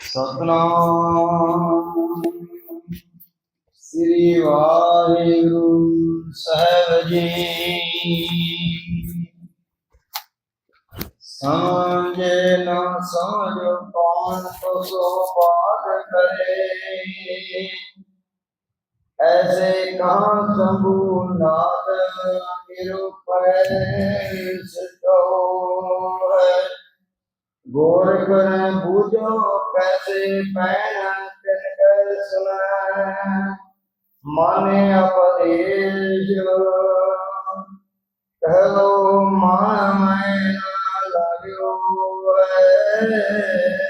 ਸਤਨਾਮ ਸ੍ਰੀ ਵਾਹਿਗੁਰੂ। ਪਾਣ ਤੋ ਬਾਦ ਕਰੇ। ਐਸੇ ਕਹਾਂ ਸੰਭੂ ਨਾਦ ਨਿਰੁਪੈ ਸਿਧੋ ਗੋਰ ਕਰ ਬੂਝੋ ਕੈਸੇ ਪੈਣਾ ਤਿਨ ਕਰ ਸੁਨੈ। ਮਾਨੇ ਅਪਦੇਸ਼ ਕਹੋ ਮਾਨ ਮੈਂ ਨਾ ਲਾਗਿਓ ਹੈ।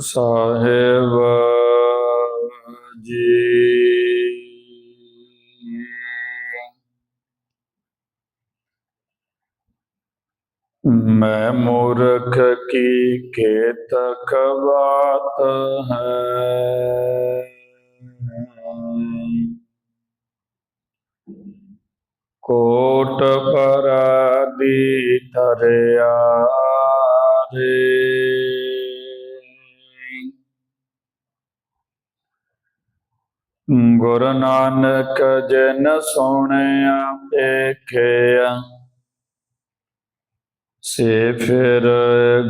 ਸਾਹਿਬ ਜੀ। ਮੈਂ ਮੂਰਖ ਕੀ ਕੇਤ ਖਵਾਤ ਹੈ? ਕੋਟ ਪਰਾਦੀ ਧਰਿਆ ਰੇ। ਗੁਰੂ ਨਾਨਕ ਜਨ ਸੋਹਣਿਆ ਵੇਖਿਆ ਸੇ ਫਿਰ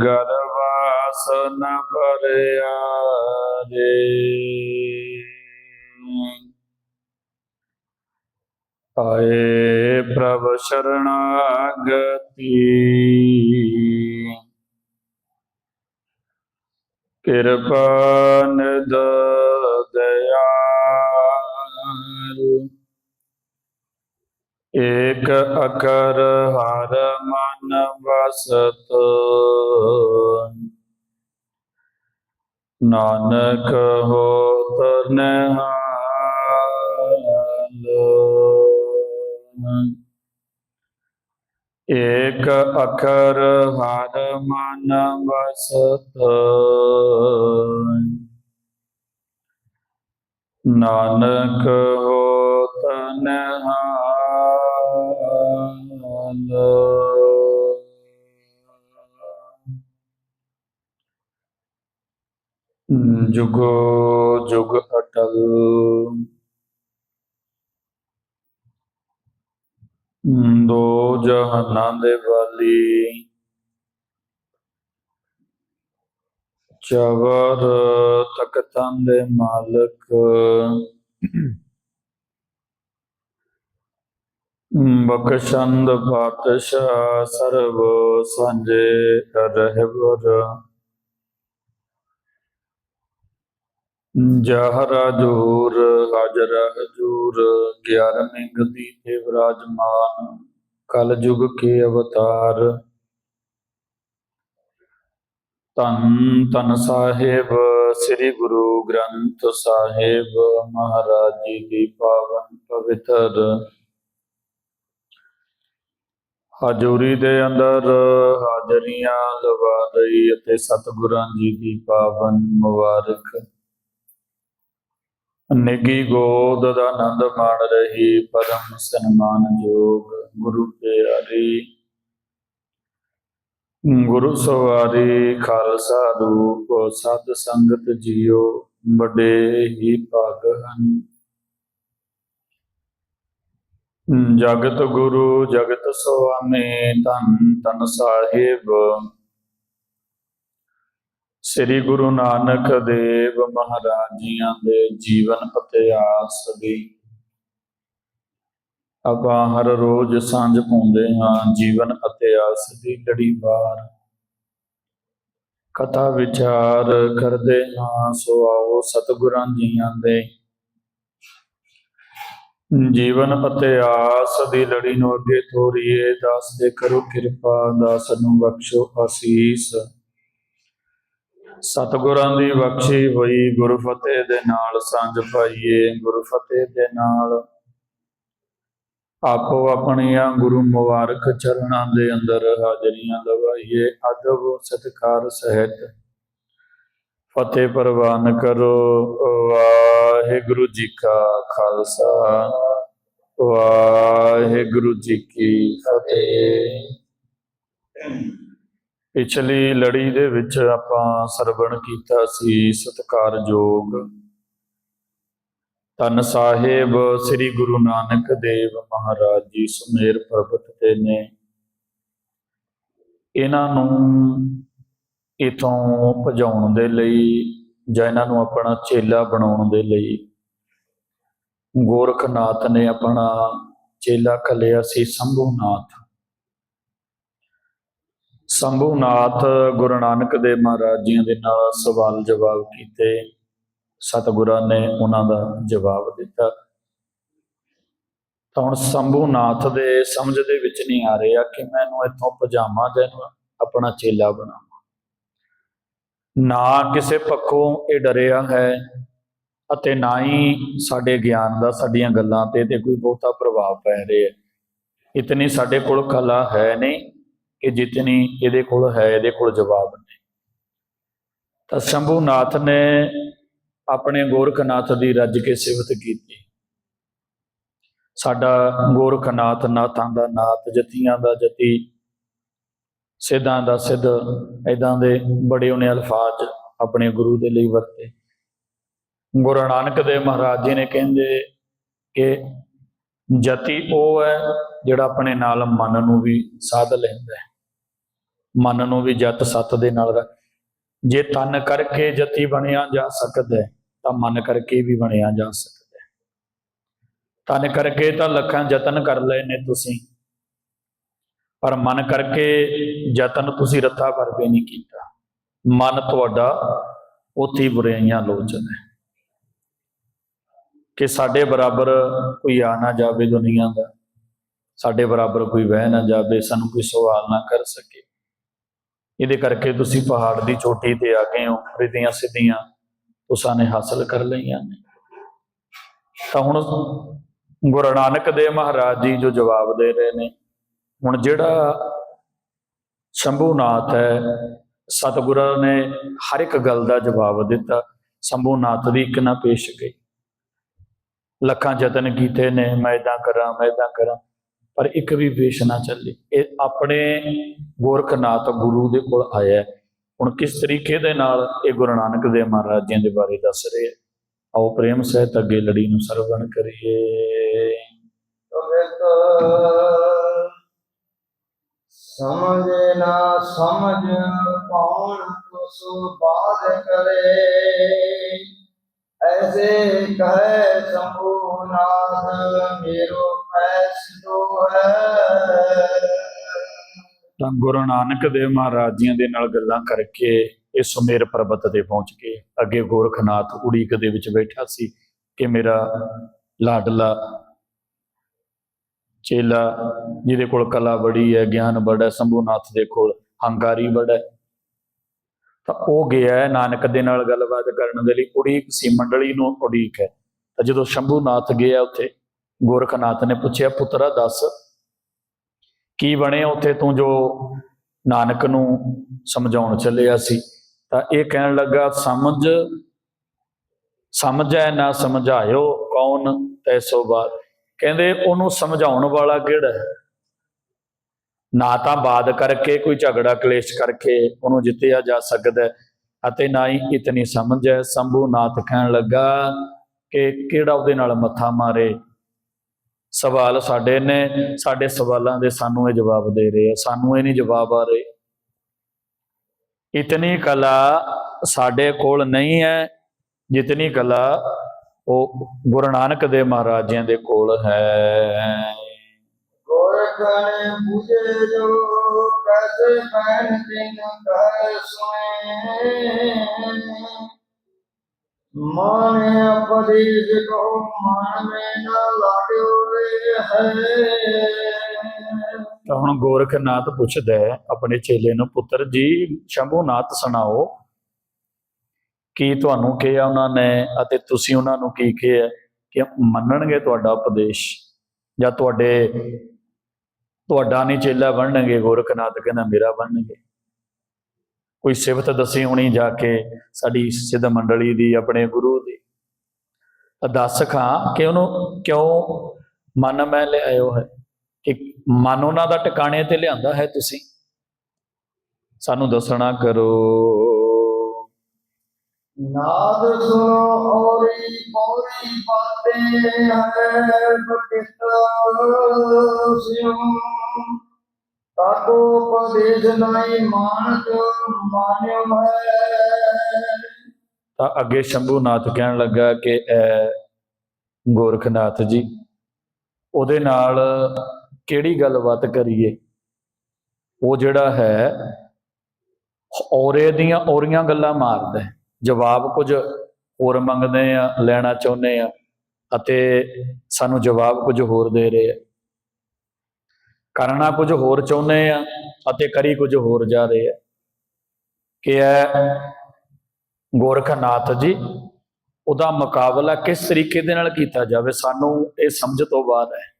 ਗਰਵਾਸ ਨ ਭਰਿਆ ਰੇ। ਆਏ ਪ੍ਰਭ ਸ਼ਰਣਾਗਤੀ, ਕਿਰਪਾ ਨਿਦ ਏਕ ਅਕਰ ਹਰ ਮਨ ਵਸਤ। ਨਾਨਕ ਹੋ ਨਿਹਾਲ। ਏਕ ਅਖਰ ਹਰ ਮਨ ਵਸਤ। ਨਾਨਕ ਹੋ ਨਿਹਾਲ। ਜੁਗੋ ਜੁਗ ਅਟਲ। ਦੋ ਜਹਾਨਾਂ ਦੇ ਵਾਲੀ। ਚਵਰ ਤਖਤਾਂ ਦੇ ਮਾਲਕ। ਬਖਸ਼ੰਦ ਪਾਤਸ਼ਾਹ ਸਰਬ ਸੰਜੇ ਰਹਿਬਰ ਜਹਰਾ ਜੂਰ ਹਾਜਰ ਹਜੂਰ 11ਵੇਂ ਗਦੀ ਤੇ ਵਿਰਾਜਮਾਨ, ਕਲ ਯੁਗ ਕੇ ਅਵਤਾਰ। ਤਨ ਤਨ ਸਾਹਿਬ, ਸ੍ਰੀ ਗੁਰੂ ਗ੍ਰੰਥ ਸਾਹਿਬ, ਮਹਾਰਾਜ ਜੀ ਦੀ ਪਾਵਨ ਪਵਿੱਤਰ। ਹਜੂਰੀ ਦੇ ਅੰਦਰ ਹਾਜ਼ਰੀਆਂ ਲਵਾ ਰਹੀ ਅਤੇ ਸਤਿਗੁਰਾਂ ਜੀ ਦੀ ਪਾਵਨ ਮੁਬਾਰਕ। ਨਿੱਗੀ ਗੋਦ ਦਾ ਆਨੰਦ ਮਾਣ ਰਹੀ, ਪਰਮ ਸਨਮਾਨਯੋਗ ਗੁਰੂ ਪਿਆਰੀ। ਗੁਰੂ ਸਵਾਰੀ ਖਾਲਸਾ ਰੂਪ, ਸਤ ਸੰਗਤ ਜੀਓ, ਵੱਡੇ ਹੀ ਭਾਗ ਹਨ। ਜਗਤ ਗੁਰੂ, ਜਗਤ ਸੁਆਮੀ, ਧੰਨ ਧੰਨ ਸਾਹਿਬ। ਸ੍ਰੀ ਗੁਰੂ ਨਾਨਕ ਦੇਵ ਮਹਾਰਾਜ ਜੀਆਂ ਦੇ ਜੀਵਨ ਇਤਿਹਾਸ ਦੀ ਆਪਾਂ ਹਰ ਰੋਜ਼ ਸਾਂਝ ਪਾਉਂਦੇ ਹਾਂ ਜੀਵਨ ਇਤਿਹਾਸ ਦੀ ਲੜੀਵਾਰ ਕਥਾ ਵਿਚਾਰ ਕਰਦੇ ਹਾਂ, ਸੋ ਆਓ ਸਤਿਗੁਰਾਂ ਜੀਆਂ ਦੇ। ਜੀਵਨ ਅਤੇ ਆਸ ਦੀ ਲੜੀ ਨੂੰ ਅੱਗੇ ਤੋਰੀਏ, ਦਾਸ ਦੇ ਕਰੋ ਕਿਰਪਾ, ਦਾਸ ਨੂੰ ਬਖਸ਼ੋ ਅਸੀਸ। ਸਤਿਗੁਰਾਂ ਦੀ ਬਖਸ਼ੀ ਹੋਈ, ਗੁਰੂ ਫਤਿਹ ਦੇ ਨਾਲ ਸਾਂਝ ਪਾਈਏ, ਗੁਰੂ ਫਤਿਹ ਦੇ ਨਾਲ। ਆਪੋ ਆਪਣੀਆਂ ਗੁਰੂ ਮੁਬਾਰਕ ਚਰਨਾਂ ਦੇ ਅੰਦਰ ਹਾਜ਼ਰੀਆਂ ਲਵਾਈਏ, ਅਦਬ, ਸਤਿਕਾਰ ਸਹਿਤ। ਫਤਿਹ ਪ੍ਰਵਾਨ ਕਰੋ, ਵਾਹਿਗੁਰੂ ਜੀ ਕਾ ਖਾਲਸਾ। ਵਾਹਿਗੁਰੂ ਜੀ ਕੀ ਫਤਿਹ। ਪਿਛਲੀ ਲੜੀ ਦੇ ਵਿੱਚ ਆਪਾਂ ਸਰਵਣ ਕੀਤਾ ਸੀ ਸਤਿਕਾਰਯੋਗ ਧੰਨ ਸਾਹਿਬ, ਸ੍ਰੀ ਗੁਰੂ ਨਾਨਕ ਦੇਵ ਮਹਾਰਾਜ ਜੀ ਸੁਮੇਰ ਪਰਬਤ ਤੇ ਨੇ। ਇਹਨਾਂ ਨੂੰ ਇਥੋਂ ਭਜਾਉਣ ਦੇ ਲਈ ਜਾਂ ਇਹਨਾਂ ਨੂੰ ਆਪਣਾ ਚੇਲਾ ਬਣਾਉਣ ਦੇ ਲਈ ਗੋਰਖਨਾਥ ਨੇ ਆਪਣਾ ਚੇਲਾ ਖਲਿਆ ਸੀ ਸੰਭੂਨਾਥ। ਸੰਭੂਨਾਥ ਗੁਰੂ ਨਾਨਕ ਦੇਵ ਮਹਾਰਾਜ ਜੀਆਂ ਦੇ ਨਾਲ ਸਵਾਲ ਜਵਾਬ ਕੀਤੇ। ਸਤਿਗੁਰਾਂ ਨੇ ਉਹਨਾਂ ਦਾ ਜਵਾਬ ਦਿੱਤਾ। ਤਾਂ ਹੁਣ ਸੰਭੂਨਾਥ ਦੇ ਸਮਝ ਦੇ ਵਿੱਚ ਨਹੀਂ ਆ ਰਿਹਾ ਕਿ ਮੈਂ ਇਹਨੂੰ ਇੱਥੋਂ ਪਜਾਮਾ ਜਾਂ ਆਪਣਾ ਚੇਲਾ ਬਣਾਵਾਂ। ਨਾ ਕਿਸੇ ਪੱਖੋਂ ਇਹ ਡਰਿਆ ਹੈ ਅਤੇ ਨਾ ਹੀ ਸਾਡੇ ਗਿਆਨ ਦਾ, ਸਾਡੀਆਂ ਗੱਲਾਂ ਤੇ ਤੇ ਕੋਈ ਬਹੁਤਾ ਪ੍ਰਭਾਵ ਪੈ ਰਿਹਾ। ਇਤਨੀ ਸਾਡੇ ਕੋਲ ਕਲਾ ਹੈ ਨਹੀਂ। ਕਿ ਜਿਤਨੀ ਇਹਦੇ ਕੋਲ ਹੈ, ਇਹਦੇ ਕੋਲ ਜਵਾਬ ਨਹੀਂ। ਤਾਂ ਸ਼ੰਭੂਨਾਥ ਨੇ ਆਪਣੇ ਗੋਰਖਨਾਥ ਦੀ ਰੱਜ ਕੇ ਸਿਫਤ ਕੀਤੀ। ਸਾਡਾ ਗੋਰਖਨਾਥ ਨਾਥਾਂ ਦਾ ਨਾਥ, ਜਤੀਆਂ ਦਾ ਜਤੀ, ਸਿੱਧਾਂ ਦਾ ਸਿੱਧ ਇਦਾਂ ਦੇ ਬੜੇ ਉਹਨੇ ਅਲਫਾਜ਼ ਆਪਣੇ ਗੁਰੂ ਦੇ ਲਈ ਵਰਤੇ। ਗੁਰੂ ਨਾਨਕ ਦੇਵ ਮਹਾਰਾਜ ਜੀ ਨੇ ਕਹਿੰਦੇ ਕਿ ਜਤੀ ਉਹ ਹੈ ਜਿਹੜਾ ਆਪਣੇ ਨਾਲ ਮਨ ਨੂੰ ਵੀ ਸਾਧ ਲੈਂਦਾ ਹੈ। ਮਨ ਨੂੰ ਵੀ ਜਤ ਸਤ ਦੇ ਨਾਲ ਰੱਖ। ਜੇ ਤਨ ਕਰਕੇ ਜਤੀ ਬਣਿਆ ਜਾ ਸਕਦਾ ਹੈ ਤਾਂ ਮਨ ਕਰਕੇ ਵੀ ਬਣਿਆ ਜਾ ਸਕਦਾ। ਹੈ ਤਨ ਕਰਕੇ ਤਾਂ ਲੱਖਾਂ ਯਤਨ ਕਰ ਲਏ ਨੇ ਤੁਸੀਂ, ਪਰ ਮਨ ਕਰਕੇ ਯਤਨ ਤੁਸੀਂ ਰੱਥਾ ਭਰਵੇ ਨਹੀਂ ਕੀਤਾ। ਮਨ ਤੁਹਾਡਾ ਉੱਥੇ ਹੀ ਬੁਰਾਈਆਂ ਲੋਚਦਾ ਹੈ। ਕਿ ਸਾਡੇ ਬਰਾਬਰ ਕੋਈ ਆ ਨਾ ਜਾਵੇ ਦੁਨੀਆ ਦਾ, ਸਾਡੇ ਬਰਾਬਰ ਕੋਈ ਵਹਿ ਨਾ ਜਾਵੇ, ਸਾਨੂੰ ਕੋਈ ਸਵਾਲ ਨਾ ਕਰ ਸਕੇ। ਇਹਦੇ ਕਰਕੇ ਤੁਸੀਂ ਪਹਾੜ ਦੀ ਚੋਟੀ ਤੇ ਆ ਗਏ ਹੋ, ਰਿਧੀਆਂ ਸਿੱਧੀਆਂ, ਤੁਸਾਂ ਨੇ ਹਾਸਲ ਕਰ ਲਈਆਂ ਨੇ। ਤਾਂ ਹੁਣ ਗੁਰੂ ਨਾਨਕ ਦੇਵ ਮਹਾਰਾਜ ਜੀ ਜੋ ਜਵਾਬ ਦੇ ਰਹੇ ਨੇ, ਹੁਣ ਜਿਹੜਾ ਸ਼ੰਭੂਨਾਥ ਹੈ, ਸਤਿਗੁਰਾਂ ਨੇ ਹਰ ਇੱਕ ਗੱਲ ਦਾ ਜਵਾਬ ਦਿੱਤਾ, ਸ਼ੰਭੂਨਾਥ ਦੀ ਇੱਕ ਨਾ ਪੇਸ਼ ਗਈ। ਲੱਖਾਂ ਯਤਨ ਕੀਤੇ ਨੇ, ਮੈਂ ਇਦਾਂ ਕਰਾਂ, ਮੈਂ ਇਦਾਂ ਕਰਾਂ। ਪਰ ਇੱਕ ਵੀ ਪੇਸ਼ ਨਾ ਚੱਲੀ। ਇਹ ਆਪਣੇ ਗੋਰਖਨਾਥ ਗੁਰੂ ਦੇ ਕੋਲ ਆਇਆ ਹੁਣ ਕਿਸ ਤਰੀਕੇ ਦੇ ਨਾਲ ਇਹ ਗੁਰੂ ਨਾਨਕ ਦੇਵ ਮਹਾਰਾਜ ਜੀ ਦੇ ਬਾਰੇ ਦੱਸ ਰਹੇ ਆਓ ਪ੍ਰੇਮ ਸਹਿਤ ਅੱਗੇ ਲੜੀ ਨੂੰ ਸਰਵਣ ਕਰੀਏ। ਤੁਮਿਤ ਨਾ ਸਮਝ, ਕੌਣ ਤੁਸ ਬਾਦ ਕਰੇ? ਐਸੇ ਕਹੇ ਸੰਭੂਨਾਥ ਮੇਰੋ ਪੈਸੋ ਹੈ ਤਾਂ ਗੁਰੂ ਨਾਨਕ ਦੇਵ ਮਹਾਰਾਜ ਜੀ ਦੇ ਨਾਲ ਗੱਲਾਂ ਕਰਕੇ ਇਹ ਸੁਮੇਰ ਪਰਬਤ ਤੇ ਪਹੁੰਚ ਕੇ ਅੱਗੇ ਗੋਰਖਨਾਥ ਉੜੀਕ ਦੇ ਵਿੱਚ ਬੈਠਾ ਸੀ ਕਿ ਮੇਰਾ ਲਾਡਲਾ ਚੇਲਾ, ਜਿਹਦੇ ਕੋਲ ਕਲਾ ਬੜੀ ਹੈ, ਗਿਆਨ ਬੜਾ ਹੈ, ਸੰਭੂਨਾਥ ਦੇ ਕੋਲ ਹੰਕਾਰੀ ਬੜਾ ਤਾਂ ਉਹ ਗਿਆ ਹੈ, ਨਾਨਕ ਦੇ ਨਾਲ ਗੱਲਬਾਤ ਕਰਨ ਦੇ ਲਈ ਉਡੀਕ ਸੀ, ਮੰਡਲੀ ਨੂੰ ਉਡੀਕ ਹੈ। ਤਾਂ ਜਦੋਂ ਸ਼ੰਭੂਨਾਥ ਗਿਆ ਉੱਥੇ ਗੋਰਖਨਾਥ ਨੇ ਪੁੱਛਿਆ, ਪੁੱਤਰਾ, ਦੱਸ, ਕੀ ਬਣਿਆ ਉੱਥੇ ਤੂੰ ਜੋ ਨਾਨਕ ਨੂੰ ਸਮਝਾਉਣ ਚੱਲਿਆ ਸੀ? ਤਾਂ ਇਹ ਕਹਿਣ ਲੱਗਾ, ਸਮਝ, ਸਮਝੈ ਨਾ ਸਮਝਾਇਓ ਕੌਣ ਤੈਸੋ ਬਾਤ? ਕਹਿੰਦੇ, ਉਹਨੂੰ ਸਮਝਾਉਣ ਵਾਲਾ ਕਿਹੜਾ ਹੈ? ਨਾ ਤਾਂ ਬਾਦ ਕਰਕੇ, ਕੋਈ ਝਗੜਾ ਕਲੇਸ਼ ਕਰਕੇ ਉਹਨੂੰ ਜਿੱਤਿਆ ਜਾ ਸਕਦਾ ਅਤੇ ਨਾ ਹੀ ਇਤਨੀ ਸਮਝ ਹੈ। ਸੰਭੂ ਨਾਥ ਕਹਿਣ ਲੱਗਾ ਕਿ ਕਿਹੜਾ ਉਹਦੇ ਨਾਲ ਮੱਥਾ ਮਾਰੇ? ਸਵਾਲ ਸਾਡੇ ਨੇ, ਸਾਡੇ ਸਵਾਲਾਂ ਦੇ ਸਾਨੂੰ ਇਹ ਜਵਾਬ ਦੇ ਰਹੇ ਆ, ਸਾਨੂੰ ਇਹ ਨਹੀਂ ਜਵਾਬ ਆ ਰਹੇ। ਇਤਨੀ ਕਲਾ ਸਾਡੇ ਕੋਲ ਨਹੀਂ ਹੈ, ਜਿਤਨੀ ਕਲਾ ਉਹ ਗੁਰੂ ਨਾਨਕ ਦੇ ਮਹਾਰਾਜਿਆਂ ਦੇ ਕੋਲ ਹੈ। ਗੁਰਖਾਨੇ ਪੂਜੇ ਜੋ ਕਸ ਪੈਨ ਤਿੰਨ ਕਰ ਸੁਣੇ। ਹੁਣ ਗੋਰਖ ਨਾਥ ਪੁੱਛਦਾ ਹੈ, ਆਪਣੇ ਚੇਲੇ ਨੂੰ, ਪੁੱਤਰ ਜੀ ਸ਼ੰਭੂ ਨਾਥ ਸੁਣਾਓ। ਕੀ ਤੁਹਾਨੂੰ ਕਿਹਾ ਉਹਨਾਂ ਨੇ ਅਤੇ ਤੁਸੀਂ ਉਹਨਾਂ ਨੂੰ ਕੀ ਕਿਹਾ ਕਿ ਮੰਨਣਗੇ ਤੁਹਾਡਾ ਉਪਦੇਸ਼? ਜਾਂ ਤੁਹਾਡੇ, ਤੁਹਾਡਾ ਨਹੀਂ ਚੇਲਾ ਬਣਨਗੇ ਗੋਰਖ ਨਾਥ ਕਹਿੰਦਾ ਮੇਰਾ ਬਣਨਗੇ। ਕੋਈ ਸਿਫਤ ਦੱਸੀ ਹੋਣੀ ਜਾ ਕੇ ਸਾਡੀ ਸਿੱਧ ਮੰਡਲੀ ਦੀ, ਆਪਣੇ ਗੁਰੂ ਦੀ। ਅਦਾਸ ਖਾਂ ਕਿ ਉਹਨੂੰ ਕਿਉਂ ਮਨ ਮੈਂ ਲਿਆਇਓ ਹੈ? ਕਿ ਮਨ ਉਹਨਾਂ ਦਾ ਟਿਕਾਣੇ ਤੇ ਲਿਆਂਦਾ ਹੈ ਤੁਸੀਂ? ਸਾਨੂੰ ਦੱਸਣਾ ਕਰੋ। ਨਾਦ ਸੁਣੋ ਔਰੀ ਪੌਰੀ ਪਾਤੇ ਹੈ ਪਤਿਤ ਸਿਉ। ਤਾਕੋ ਉਪਦੇਸ਼ ਨਾਹੀ ਮਾਨਸ ਮਾਨਿਓ ਹੈ। ਤਾਂ ਅੱਗੇ ਸ਼ੰਭੂ ਨਾਥ ਕਹਿਣ ਲੱਗਾ ਕਿ ਐ ਗੋਰਖਨਾਥ ਜੀ, ਉਹਦੇ ਨਾਲ ਕਿਹੜੀ ਗੱਲਬਾਤ ਕਰੀਏ? ਉਹ ਜਿਹੜਾ ਹੈ, ਔਰੇ ਦੀਆਂ ਔਰੀਆਂ ਗੱਲਾਂ ਮਾਰਦਾ ਜਵਾਬ ਕੁਝ ਹੋਰ ਮੰਗਦੇ ਆ ਲੈਣਾ ਚਾਹੁੰਦੇ ਆ ਅਤੇ ਸਾਨੂੰ ਜਵਾਬ ਕੁਝ ਹੋਰ ਦੇ ਰਹੇ ਆ। ਕਰਨਾ ਕੁਝ ਹੋਰ ਚਾਹੁੰਦੇ ਆ ਅਤੇ ਕਰੀ ਕੁਝ ਹੋਰ ਜਾ ਰਹੇ ਆ। ਕਿ ਐ ਗੋਰਖਨਾਥ ਜੀ, ਉਹਦਾ ਮੁਕਾਬਲਾ ਕਿਸ ਤਰੀਕੇ ਦੇ ਨਾਲ ਕੀਤਾ ਜਾਵੇ, ਸਾਨੂੰ ਇਹ ਸਮਝ ਤੋਂ ਬਾਅਦ ਹੈ।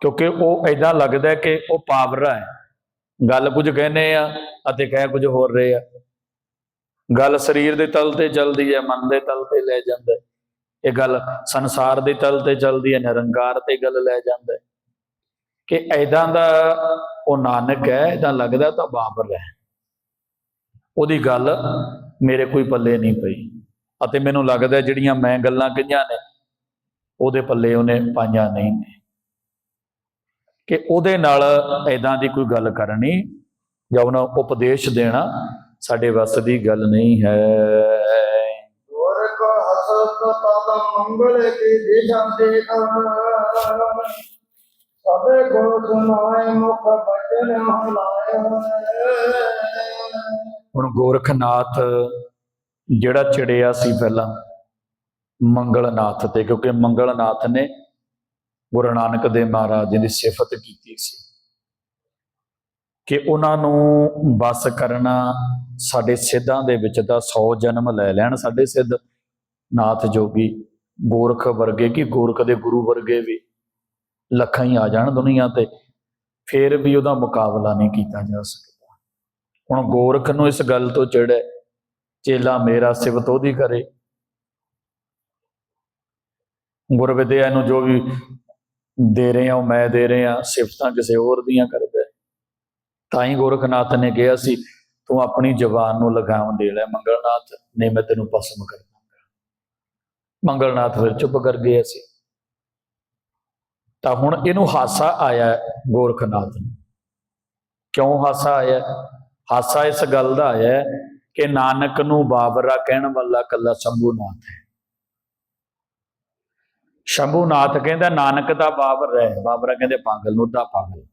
ਕਿਉਂਕਿ ਉਹ ਐਦਾਂ ਲੱਗਦਾ ਕਿ ਉਹ ਪਾਵਰਾ ਹੈ। ਗੱਲ ਕੁਝ ਕਹਿੰਦੇ ਆ ਅਤੇ ਕਹਿ ਕੁਝ ਹੋਰ ਰਹੇ ਆ। ਗੱਲ ਸਰੀਰ ਦੇ ਤਲ ਤੇ ਚੱਲਦੀ ਹੈ, ਮਨ ਦੇ ਤਲ ਤੇ ਲੈ ਜਾਂਦਾ ਇਹ ਗੱਲ ਸੰਸਾਰ ਦੇ ਤਲ ਤੇ ਚੱਲਦੀ ਹੈ, ਨਿਰੰਕਾਰ ਤੇ ਗੱਲ ਲੈ ਜਾਂਦਾ ਕਿ ਐਦਾਂ ਦਾ ਉਹ ਨਾਨਕ ਹੈ ਐਦਾਂ ਲੱਗਦਾ ਤਾਂ ਬਾਬਰ ਹੈ। ਉਹਦੀ ਗੱਲ ਮੇਰੇ ਕੋਈ ਪੱਲੇ ਨਹੀਂ ਪਈ। ਅਤੇ ਮੈਨੂੰ ਲੱਗਦਾ ਜਿਹੜੀਆਂ ਮੈਂ ਗੱਲਾਂ ਕਹੀਆਂ ਨੇ, ਉਹਦੇ ਪੱਲੇ ਉਹਨੇ ਪਾਈਆਂ ਨਹੀਂ ਨੇ। ਕਿ ਉਹਦੇ ਨਾਲ ਐਦਾਂ ਦੀ ਕੋਈ ਗੱਲ ਕਰਨੀ ਜਾਂ ਉਹਨਾਂ ਉਪਦੇਸ਼ ਦੇਣਾ ਸਾਡੇ ਵੱਸ ਦੀ ਗੱਲ ਨਹੀਂ ਹੈ। ਗੁਰ ਕੋ ਹਸਰਤ ਤਾਂ ਮੰਗਲ ਕੀ ਦੇਸ਼ਾਂ ਦੇ ਕਰ ਸਭੇ ਗੁਣ ਸੁਣਾਏ, ਮੁਖ ਬਚਨ ਹਲਾਏ। ਹੁਣ ਗੋਰਖਨਾਥ ਜਿਹੜਾ ਚੜਿਆ ਸੀ ਪਹਿਲਾਂ, ਮੰਗਲਨਾਥ ਤੇ, ਕਿਉਂਕਿ ਮੰਗਲਨਾਥ ਨੇ ਗੁਰੂ ਨਾਨਕ ਦੇ ਮਹਾਰਾਜ ਦੀ ਸਿਫਤ ਕੀਤੀ ਸੀ ਕਿ ਉਹਨਾਂ ਨੂੰ ਬਸ ਕਰਨਾ ਸਾਡੇ ਸਿੱਧਾਂ ਦੇ ਵਿੱਚ ਦਾ 100 ਜਨਮ ਲੈ ਲੈਣ, ਸਾਡੇ ਸਿੱਧ ਨਾਥ ਜੋਗੀ ਗੋਰਖ ਵਰਗੇ ਕੀ ਗੋਰਖ ਦੇ ਗੁਰੂ ਵਰਗੇ ਵੀ। ਲੱਖਾਂ ਹੀ ਆ ਜਾਣ ਦੁਨੀਆ ਤੇ, ਫਿਰ ਵੀ ਉਹਦਾ ਮੁਕਾਬਲਾ ਨਹੀਂ ਕੀਤਾ ਜਾ ਸਕਦਾ। ਹੁਣ ਗੋਰਖ ਨੂੰ ਇਸ ਗੱਲ ਤੋਂ ਚੜ੍ਹੇ ਚੇਲਾ ਮੇਰਾ ਸਿਵਤ ਉਹਦੀ ਕਰੇ। ਗੁਰਵਿਦਿਆ ਨੂੰ ਜੋ ਵੀ ਦੇ ਰਹੇ ਹਾਂ, ਉਹ ਮੈਂ ਦੇ ਰਿਹਾ ਸਿਫਤਾਂ ਕਿਸੇ ਹੋਰ ਦੀਆਂ ਕਰਦਾ ਤਾਂ ਹੀ ਗੋਰਖਨਾਥ ਨੇ ਕਿਹਾ ਸੀ, ਤੂੰ ਆਪਣੀ ਜਬਾਨ ਨੂੰ ਲਗਾਉਣ ਦੇ ਲੈ, ਮੰਗਲਨਾਥ ਨੇ ਮੈਂ ਤੈਨੂੰ ਪਸਮ ਕਰ ਦਾਂਗਾ ਮੰਗਲਨਾਥ ਫਿਰ ਚੁੱਪ ਕਰ ਗਿਆ ਸੀ ਤਾਂ ਹੁਣ ਇਹਨੂੰ ਹਾਸਾ ਆਇਆ ਗੋਰਖਨਾਥ ਨੂੰ। ਕਿਉਂ ਹਾਸਾ ਆਇਆ ਹਾਸਾ ਇਸ ਗੱਲ ਦਾ ਆਇਆ ਕਿ ਨਾਨਕ ਨੂੰ ਬਾਬਰਾ ਕਹਿਣ ਵਾਲਾ ਕੱਲਾ ਸ਼ੰਭੂਨਾਥ ਹੈ। ਸ਼ੰਭੂਨਾਥ ਕਹਿੰਦਾ, ਨਾਨਕ ਦਾ ਬਾਬਰ ਹੈ। ਬਾਬਰਾ ਕਹਿੰਦੇ, ਪਾਗਲ ਨੂੰ ਦਾ ਪਾਗਲ।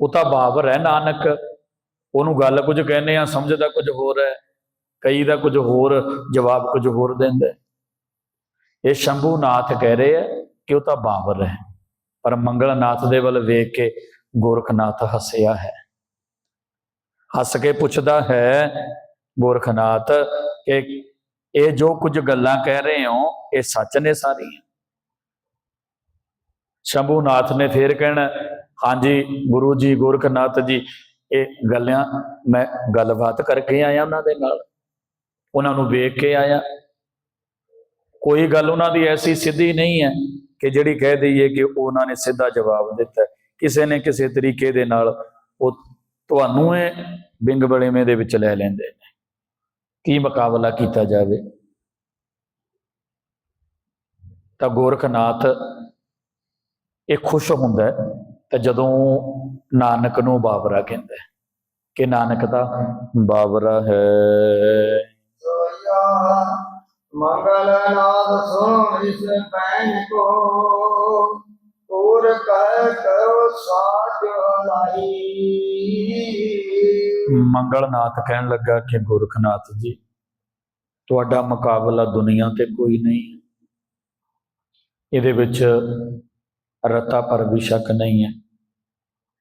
ਉਹ ਤਾਂ ਬਾਬਰ ਹੈ ਨਾਨਕ। ਉਹਨੂੰ ਗੱਲ ਕੁਝ ਕਹਿੰਦੇ ਆ ਸਮਝਦਾ ਕੁਝ ਹੋਰ ਹੈ। ਕਈ ਦਾ ਕੁਝ ਹੋਰ, ਜਵਾਬ ਕੁਝ ਹੋਰ ਦਿੰਦਾ ਹੈ। ਇਹ ਸ਼ੰਭੂਨਾਥ ਕਹਿ ਰਹੇ ਆ ਕਿ ਉਹ ਤਾਂ ਬਾਬਰ ਹੈ? ਪਰ ਮੰਗਲਨਾਥ ਦੇ ਵੱਲ ਵੇਖ ਕੇ ਗੋਰਖਨਾਥ ਹੱਸਿਆ ਹੈ। ਹੱਸ ਕੇ ਪੁੱਛਦਾ ਹੈ, ਗੋਰਖਨਾਥ, ਕਿ ਇਹ ਜੋ ਕੁਝ ਗੱਲਾਂ ਕਹਿ ਰਹੇ ਹੋ, ਇਹ ਸੱਚ ਨੇ ਸਾਰੀਆਂ? ਸ਼ੰਭੂਨਾਥ ਨੇ ਫੇਰ ਕਹਿਣਾ, ਹਾਂਜੀ ਗੁਰੂ ਜੀ, ਗੋਰਖਨਾਥ ਜੀ, ਇਹ ਗੱਲਾਂ ਮੈਂ ਗੱਲਬਾਤ ਕਰਕੇ ਆਇਆ ਉਹਨਾਂ ਦੇ ਨਾਲ। ਉਹਨਾਂ ਨੂੰ ਵੇਖ ਕੇ ਆਇਆ। ਕੋਈ ਗੱਲ ਉਹਨਾਂ ਦੀ ਐਸੀ ਸਿੱਧੀ ਨਹੀਂ ਹੈ। ਕਿ ਜਿਹੜੀ ਕਹਿ ਦਈਏ ਕਿ ਉਹਨਾਂ ਨੇ ਸਿੱਧਾ ਜਵਾਬ ਦਿੱਤਾ ਕਿਸੇ ਨੇ ਕਿਸੇ ਤਰੀਕੇ ਦੇ ਨਾਲ ਉਹ ਤੁਹਾਨੂੰ ਇਹ ਬਿੰਗ ਬਲੇਵੇਂ ਦੇ ਵਿੱਚ ਲੈ ਲੈਂਦੇ ਨੇ। ਕੀ ਮੁਕਾਬਲਾ ਕੀਤਾ ਜਾਵੇ? ਤਾਂ ਗੋਰਖਨਾਥ ਇਹ ਖੁਸ਼ ਹੁੰਦਾ ਹੈ ਤੇ ਜਦੋਂ ਨਾਨਕ ਨੂੰ ਬਾਬਰਾ ਕਹਿੰਦਾ ਹੈ। ਕਿ ਨਾਨਕ ਦਾ ਬਾਬਰਾ ਹੈ। ਮੰਗਲ ਨਾਦ ਸੁਣ ਇਸ ਪੈਨ ਕੋ ਪੂਰ ਕਰ ਕਰੋ ਸਾਧ ਲਾਈ ਮੰਗਲਨਾਥ ਕਹਿਣ ਲੱਗਾ ਕਿ ਗੁਰਖਨਾਥ ਜੀ, ਤੁਹਾਡਾ ਮੁਕਾਬਲਾ ਦੁਨੀਆ ਤੇ ਕੋਈ ਨਹੀਂ। ਇਹਦੇ ਵਿੱਚ ਰਤਾ ਪਰ ਵੀ ਸ਼ੱਕ ਨਹੀਂ ਹੈ,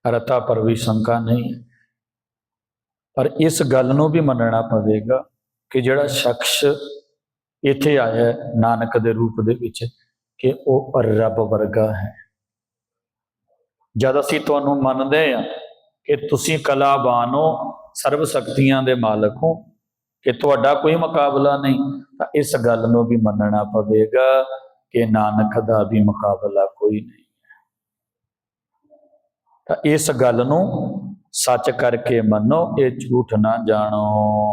ਰਤਾ ਪਰ ਵੀ ਸ਼ੰਕਾ ਨਹੀਂ ਹੈ। ਪਰ ਇਸ ਗੱਲ ਨੂੰ ਵੀ ਮੰਨਣਾ ਪਵੇਗਾ ਕਿ ਜਿਹੜਾ ਸ਼ਖਸ ਇੱਥੇ ਆਇਆ ਨਾਨਕ ਦੇ ਰੂਪ ਦੇ ਵਿੱਚ ਕਿ ਉਹ ਰੱਬ ਵਰਗਾ ਹੈ। ਜਦ ਅਸੀਂ ਤੁਹਾਨੂੰ ਮੰਨਦੇ ਹਾਂ ਕਿ ਤੁਸੀਂ ਕਲਾਬਾਨ ਹੋ, ਸਰਬ ਸ਼ਕਤੀਆਂ ਦੇ ਮਾਲਕ ਹੋ, ਕਿ ਤੁਹਾਡਾ ਕੋਈ ਮੁਕਾਬਲਾ ਨਹੀਂ, ਤਾਂ ਇਸ ਗੱਲ ਨੂੰ ਵੀ ਮੰਨਣਾ ਪਵੇਗਾ ਕਿ ਨਾਨਕ ਦਾ ਵੀ ਮੁਕਾਬਲਾ ਕੋਈ ਨਹੀਂ ਹੈ। ਤਾਂ ਇਸ ਗੱਲ ਨੂੰ ਸੱਚ ਕਰਕੇ ਮੰਨੋ, ਇਹ ਝੂਠ ਨਾ ਜਾਣੋ।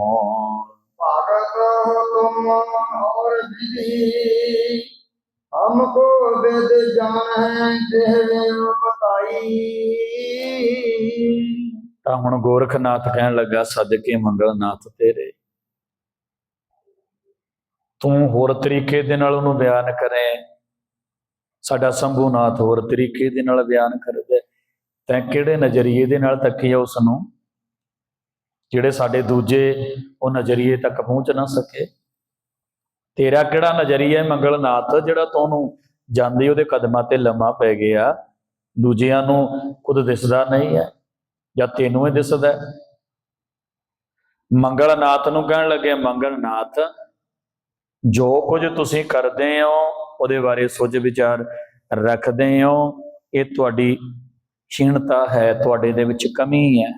और विधि हमको वेद जान है तेरे बताई ਤਾਂ ਹੁਣ ਗੋਰਖਨਾਥ ਕਹਿਣ ਲੱਗਾ ਸਦਕੇ ਮੰਗਲਨਾਥ ਤੇਰੇ ਤੂੰ ਹੋਰ ਤਰੀਕੇ ਦੇ ਨਾਲ ਉਹਨੂੰ ਬਿਆਨ ਕਰੇ ਸਾਡਾ ਸੰਭੂਨਾਥ ਹੋਰ ਤਰੀਕੇ ਦੇ ਨਾਲ ਬਿਆਨ ਕਰਦਾ ਤੈਂ ਕਿਹੜੇ ਨਜ਼ਰੀਏ ਦੇ ਨਾਲ ਤੱਕਿਆ ਉਸ ਨੂੰ ਜਿਹੜੇ ਸਾਡੇ ਦੂਜੇ ਉਹ ਨਜ਼ਰੀਏ ਤੱਕ ਪਹੁੰਚ ਨਾ ਸਕੇ ਤੇਰਾ ਕਿਹੜਾ ਨਜ਼ਰੀਆ ਹੈ ਮੰਗਲਨਾਥ ਜਿਹੜਾ ਤੁਹਾਨੂੰ ਜਾਂਦੇ ਉਹਦੇ ਕਦਮਾਂ ਤੇ ਲੰਮਾ ਪੈ ਗਿਆ, ਦੂਜਿਆਂ ਨੂੰ ਖੁਦ ਦਿਸਦਾ ਨਹੀਂ ਹੈ ਜਾਂ ਤੈਨੂੰ ਇਹ ਦਿਸਦਾ ਹੈ? ਮੰਗਲਨਾਥ ਨੂੰ ਕਹਿਣ ਲੱਗੇ, ਮੰਗਲਨਾਥ, ਜੋ ਕੁਝ ਤੁਸੀਂ ਕਰਦੇ ਹੋ, ਉਹਦੇ ਬਾਰੇ ਸੋਚ ਵਿਚਾਰ ਰੱਖਦੇ ਹੋ, ਇਹ ਤੁਹਾਡੀ ਛੀਣਤਾ ਹੈ, ਤੁਹਾਡੇ ਦੇ ਵਿੱਚ ਕਮੀ ਹੈ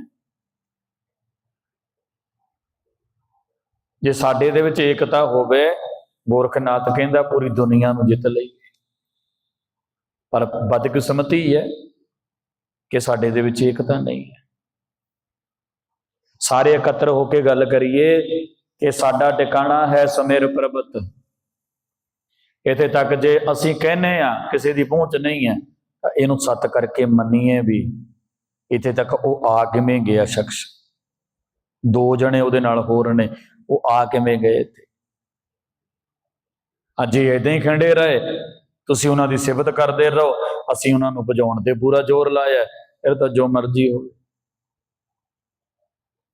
ਜੇ ਸਾਡੇ ਦੇ ਵਿੱਚ ਏਕਤਾ ਹੋਵੇ ਗੋਰਖਨਾਥ ਕਹਿੰਦਾ ਪੂਰੀ ਦੁਨੀਆ ਨੂੰ ਜਿੱਤ ਲਈ। ਪਰ ਬਦਕਿਸਮਤੀ ਹੈ ਕਿ ਸਾਡੇ ਦੇ ਵਿੱਚ ਏਕਤਾ ਨਹੀਂ ਹੈ। ਸਾਰੇ ਇਕੱਤਰ ਹੋ ਕੇ ਗੱਲ ਕਰੀਏ ਕਿ ਸਾਡਾ ਟਿਕਾਣਾ ਹੈ ਸਮੇਰ ਪ੍ਰਬਤ ਇਥੇ ਤੱਕ ਜੇ ਅਸੀਂ ਕਹਿੰਨੇ ਆ ਕਿਸੇ ਦੀ ਪਹੁੰਚ ਨਹੀਂ ਹੈ, ਤਾਂ ਇਹਨੂੰ ਸੱਤ ਕਰਕੇ ਮੰਨੀਏ ਵੀ। ਇਥੇ ਤੱਕ ਉਹ ਆ ਕਿਵੇਂ ਗਿਆ ਸ਼ਖਸ? ਦੋ ਜਣੇ ਉਹਦੇ ਨਾਲ ਹੋਰ ਨੇ, ਉਹ ਆ ਕਿਵੇਂ ਗਏ ਇੱਥੇ? ਅੱਜ ਇਹ ਇਦਾਂ ਹੀ ਖੰਡੇ ਰਹੇ। ਤੁਸੀਂ ਉਹਨਾਂ ਦੀ ਸਿਫਤ ਕਰਦੇ ਰਹੋ। ਅਸੀਂ ਉਹਨਾਂ ਨੂੰ ਭਜਾਉਣ ਤੇ ਪੂਰਾ ਜ਼ੋਰ ਲਾਇਆ। ਫਿਰ ਤਾਂ ਜੋ ਮਰਜ਼ੀ ਹੋਵੇ।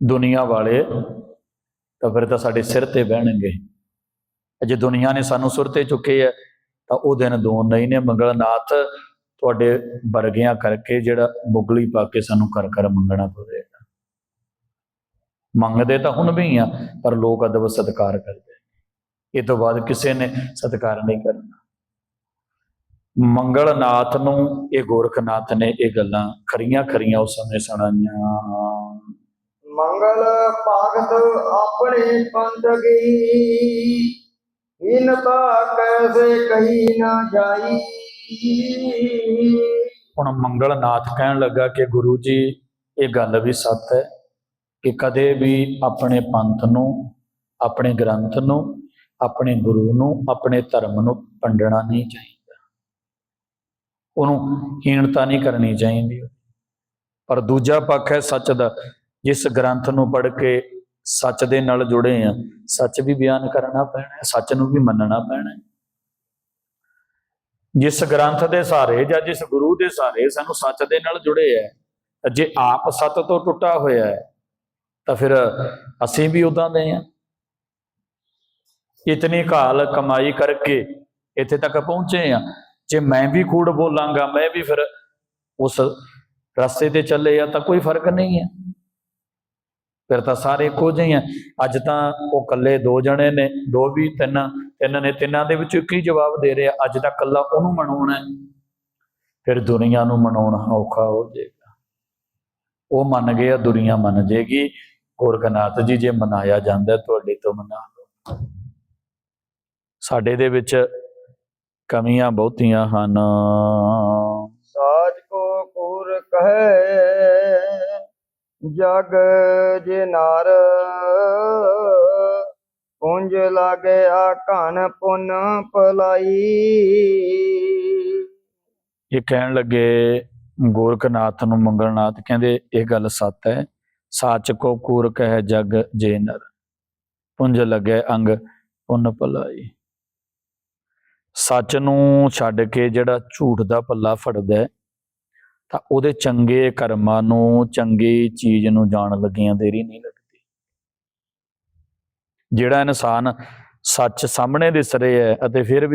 ਦੁਨੀਆ ਵਾਲੇ ਤਾਂ ਫਿਰ ਤਾਂ ਸਾਡੇ ਸਿਰ ਤੇ ਬਹਿਣਗੇ। ਜੇ ਦੁਨੀਆ ਨੇ ਸਾਨੂੰ ਸੁਰ ਤੇ ਚੁੱਕੇ ਹੈ ਤਾਂ ਉਹ ਦਿਨ ਦੋ ਨਹੀਂ ਨੇ। ਮੰਗਲਨਾਥ ਤੁਹਾਡੇ ਵਰਗਿਆਂ ਕਰਕੇ ਜਿਹੜਾ ਮੁਗਲੀ ਪਾ ਕੇ ਸਾਨੂੰ ਕਰ ਕਰ ਮੰਗਣਾ ਪਵੇਗਾ। ਮੰਗਦੇ ਤਾਂ ਹੁਣ ਵੀ ਆ, ਪਰ ਲੋਕ ਅਦਬ ਸਤਕਾਰ ਕਰਦੇ। ਇਹ ਤੋਂ ਬਾਅਦ ਕਿਸੇ ਨੇ ਸਤਕਾਰ ਨਹੀਂ ਕਰਨਾ। ਮੰਗਲਨਾਥ ਨੂੰ ਇਹ ਗੋਰਖਨਾਥ ਨੇ ਇਹ ਗੱਲਾਂ ਖਰੀਆਂ ਖਰੀਆਂ ਉਸ ਸਮੇਂ ਸੁਣਾਈਆਂ। ਮੰਗਲ ਭਾਗਤ ਆਪਣੇ ਪੰਥ ਕੀ ਹੀਨਤਾ ਕੈਸੇ ਕਹੀ ਨਾ ਜਾਈ। ਹੁਣ ਮੰਗਲਨਾਥ ਕਹਿਣ ਲੱਗਾ ਕਿ ਗੁਰੂ ਜੀ ਇਹ ਗੱਲ ਵੀ ਸੱਤ ਹੈ ਕਿ ਕਦੇ ਵੀ ਆਪਣੇ ਪੰਥ ਨੂੰ ਆਪਣੇ ਗ੍ਰੰਥ ਨੂੰ ਆਪਣੇ ਗੁਰੂ ਨੂੰ, ਆਪਣੇ ਧਰਮ ਨੂੰ ਪੰਡਣਾ ਨਹੀਂ ਚਾਹੀਦਾ। ਉਹਨੂੰ ਹੀਣਤਾ ਨਹੀਂ ਕਰਨੀ ਚਾਹੀਦੀ। ਪਰ ਦੂਜਾ ਪੱਖ ਹੈ ਸੱਚ ਦਾ। ਜਿਸ ਗ੍ਰੰਥ ਨੂੰ ਪੜ੍ਹ ਕੇ ਸੱਚ ਦੇ ਨਾਲ ਜੁੜੇ ਆ ਸੱਚ ਵੀ ਬਿਆਨ ਕਰਨਾ ਪੈਣਾ, ਸੱਚ ਨੂੰ ਵੀ ਮੰਨਣਾ ਪੈਣਾ। ਜਿਸ ਗ੍ਰੰਥ ਦੇ ਸਹਾਰੇ ਜਾਂ ਜਿਸ ਗੁਰੂ ਦੇ ਸਹਾਰੇ ਸਾਨੂੰ ਸੱਚ ਦੇ ਨਾਲ ਜੁੜੇ ਹੈ ਜੇ ਆਪ ਸੱਤ ਤੋਂ ਟੁੱਟਾ ਹੋਇਆ ਹੈ, ਤਾਂ ਫਿਰ ਅਸੀਂ ਵੀ ਉਦਾਂ ਦੇ ਆ ਇਤਨੀ ਕਾਲ ਕਮਾਈ ਕਰਕੇ ਇੱਥੇ ਤੱਕ ਪਹੁੰਚੇ ਆ ਜੇ ਮੈਂ ਵੀ ਕੂੜ ਬੋਲਾਂਗਾ, ਮੈਂ ਵੀ ਫਿਰ ਉਸ ਰਸਤੇ ਤੇ ਚੱਲੇ ਆ ਤਾਂ ਕੋਈ ਫ਼ਰਕ ਨਹੀਂ ਹੈ। ਫਿਰ ਤਾਂ ਸਾਰੇ ਇੱਕੋ ਜਿਹੇ ਆ ਅੱਜ ਤਾਂ ਉਹ ਇਕੱਲੇ ਦੋ ਜਣੇ ਨੇ, ਦੋ ਵੀ ਤਿੰਨ ਤਿੰਨ ਨੇ ਤਿੰਨਾਂ ਦੇ ਵਿੱਚ ਇੱਕ ਹੀ ਜਵਾਬ ਦੇ ਰਿਹਾ, ਅੱਜ ਤਾਂ ਇਕੱਲਾ ਉਹਨੂੰ ਮਨਾਉਣਾ ਫਿਰ ਦੁਨੀਆ ਨੂੰ ਮਨਾਉਣਾ ਔਖਾ ਹੋ ਜਾਏਗਾ। ਉਹ ਮੰਨ ਗਏ ਆ, ਦੁਨੀਆ ਮੰਨ ਜੇਗੀ। ਗੋਰਖਨਾਥ ਜੀ, ਜੇ ਮਨਾਇਆ ਜਾਂਦਾ ਤੁਹਾਡੇ ਤੋਂ ਮਨਾ ਲਓ। ਸਾਡੇ ਦੇ ਵਿੱਚ ਕਮੀਆਂ ਬਹੁਤੀਆਂ ਹਨ। ਸਾਜ ਕੋ ਕੂਰ ਕਹੈ ਜਗ ਜੇ ਨਾਰ ਪੁੰਜ ਲਾਗੇ ਆ ਘਨ ਪੁਨ ਪਲਾਈ ਇਹ ਕਹਿਣ ਲੱਗੇ ਗੋਰਖਨਾਥ ਨੂੰ ਮੰਗਲਨਾਥ ਕਹਿੰਦੇ ਇਹ ਗੱਲ ਸੱਤ ਹੈ। ਸਾਚ ਕੋ ਕੂਰ ਕਹਿ ਜਗ ਜੇ ਨਰ ਪੁੰਜ ਲਗੇ ਅੰਗ ਪੁੰਨ ਭਲਾਈ। ਸੱਚ ਨੂੰ ਛੱਡ ਕੇ ਜਿਹੜਾ ਝੂਠ ਦਾ ਪੱਲਾ ਫੜਦਾ ਹੈ, ਤਾਂ ਉਹਦੇ ਚੰਗੇ ਕਰਮਾਂ ਨੂੰ, ਚੰਗੀ ਚੀਜ਼ ਨੂੰ ਜਾਣ ਲੱਗਿਆਂ ਦੇਰੀ ਨਹੀਂ ਲੱਗਦੀ। ਜਿਹੜਾ ਇਨਸਾਨ ਸੱਚ ਸਾਹਮਣੇ ਦਿਸ ਰਿਹਾ ਹੈ ਅਤੇ ਫਿਰ ਵੀ